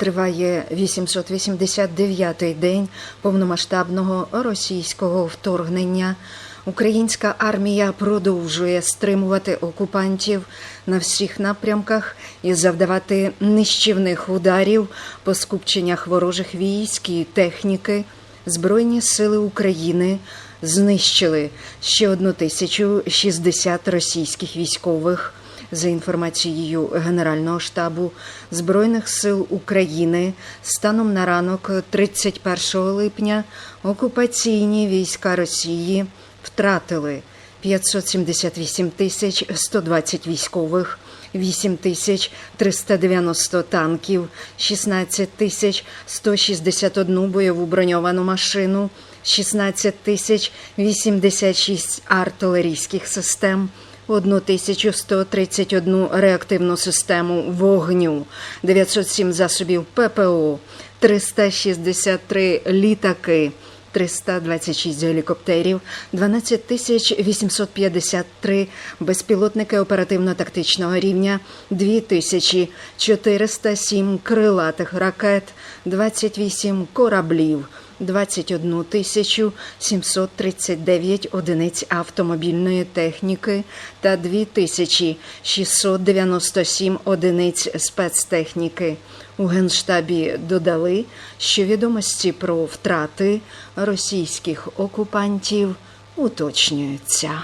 Триває 889-й день повномасштабного російського вторгнення. Українська армія продовжує стримувати окупантів на всіх напрямках і завдавати нищівних ударів по скупченнях ворожих військ і техніки. Збройні сили України знищили ще одну тисячу 60 російських військових. За інформацією Генерального штабу Збройних сил України, станом на ранок 31 липня окупаційні війська Росії втратили 578 тисяч 120 військових, 8 тисяч 390 танків, 16 тисяч 161 бойову броньовану машину, 16 тисяч 86 артилерійських систем, 1131 реактивну систему вогню, 907 засобів ППО, 363 літаки, 326 гелікоптерів, 12 тисяч 853 безпілотники оперативно-тактичного рівня, 2 тисячі 407 крилатих ракет, 28 кораблів, 21 тисячу 739 одиниць автомобільної техніки та 2 тисячі 697 одиниць спецтехніки. У Генштабі додали, що відомості про втрати російських окупантів уточнюються.